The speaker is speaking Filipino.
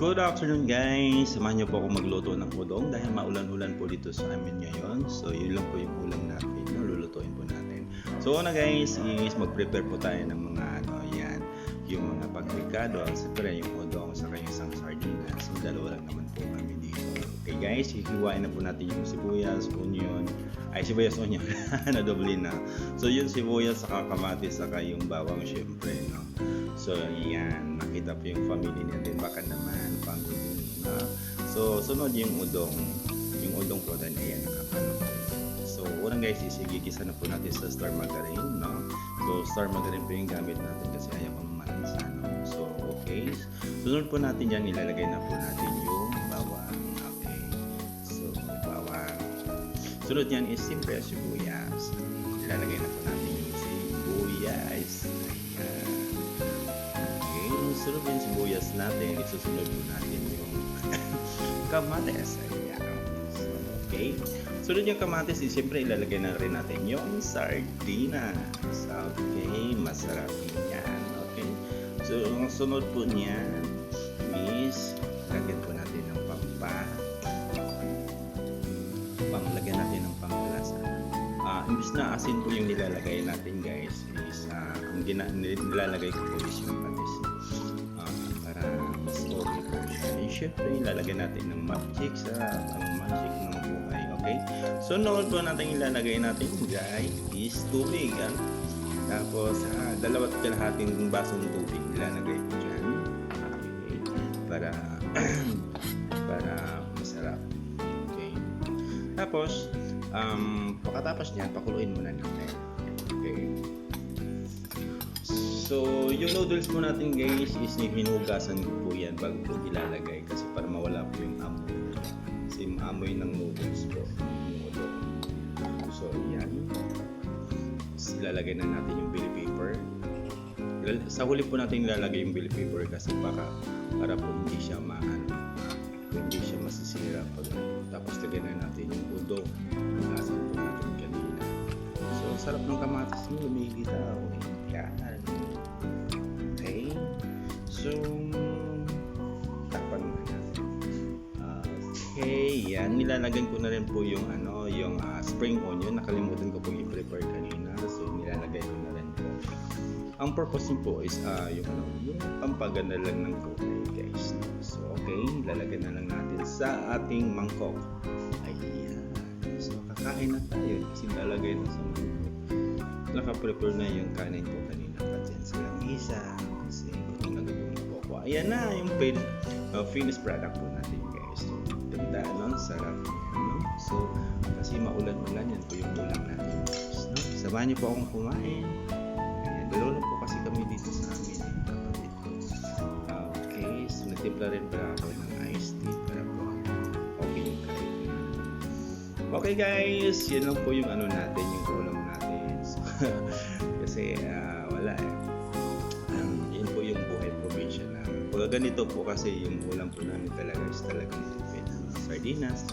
Good afternoon guys! Samahan niyo po ako magluto ng udong dahil maulan-ulan po dito sa amin ngayon. So yun lang po yung ulam natin na lulutuin po natin. So una guys is mag-prepare po tayo ng mga ano yan, yung mga pagpikado, siyempre yung udong sa yung isang sardinas. So dalawa lang naman po kami dito. Okay guys, hihiwain na po natin yung sibuyas, onion, ay sibuyas onion na doble na. So yun sibuyas saka kamatis saka yung bawang syempre no. So, yan. Nakita po yung family natin. Baka naman, family. Na. So, sunod yung udong. Yung udong po din, ayan, nakakano po. So, unang guys, isigigisa na po natin sa star margarine, no? So, star margarine po yung gamit natin kasi ayaw ko mamansa, no? So, okay. Sunod po natin yan, ilalagay na po natin yung bawang. Okay. So, bawang. Sunod yan is simple sibuyas. Ilalagay na po natin Okay, sunod yung sibuyas natin. Isusunod po natin yung kamates. Ayan. So, okay. Sunod yung kamates, eh, siyempre ilalagay na rin natin yung sardinas. Okay, masarap yan. Okay. So, ang sunod po niyan is lagyan po natin ng pampa pamlagyan natin ng pampalasa. Ah, imbis na asin po yung nilalagay natin guys is ah, ang nilalagay ko po is yung patis. Syempre, ilalagay natin ng magic sa ang magic ng buhay. Okay? So, noon po natin ilalagay natin guys is tubig. Ah. Tapos, ah, dalawat kalahating basong tubig ilalagay ko dyan. Okay? Para para masarap. Okay? Tapos, um, pagkatapos niyan, pakuluin muna natin. So, yung noodles mo natin guys is hinugasan ko po yan bago po ilalagay kasi para mawala po yung amoy. Kasi yung amoy ng noodles po. So, yan. Ilalagay na natin yung bell pepper. Lal- Sa huli po natin ilalagay yung bell pepper kasi para para po hindi siya maano hindi siya masisira pag tapos lagyan na natin yung udong lasan po natin kanina so sarap ng kamatis mo lumilitaw yan okay so takpan na natin okay yan. Nilalagyan ko na rin po yung ano yung ah, spring onion. Nakalimutan ko pong i-prepare kanina. So nilalagay ko na rin po. Ang purpose po is ah, yung ano yung pampaganda lang ng kulay guys. So okay lalagyan na lang natin sa ating mangkok. Ayan. So kakain na tayo. Kasi lalagay na sa mangkok. Naka-prepare na yung kanin ko kanina. Patsensya lang isa. Kasi nagagawin na po ayan na yung fin uh, finished product po natin guys so ganda nun sarap yan, no? so kasi maulan-ulan yan po yung ulam natin guys no? samahan niyo po akong kumain Ayan, dalawa po kasi kami dito sa amin. eh, kapatid ko. Okay, so nagtimpla rin pala ako ng iced tea para po okay yung kain. Okay guys, yun lang po yung ano natin, yung ulam natin. So, kasi ah, wala eh. Ganito po kasi yung ulam po namin talaga is talagang tipid. Sardinas,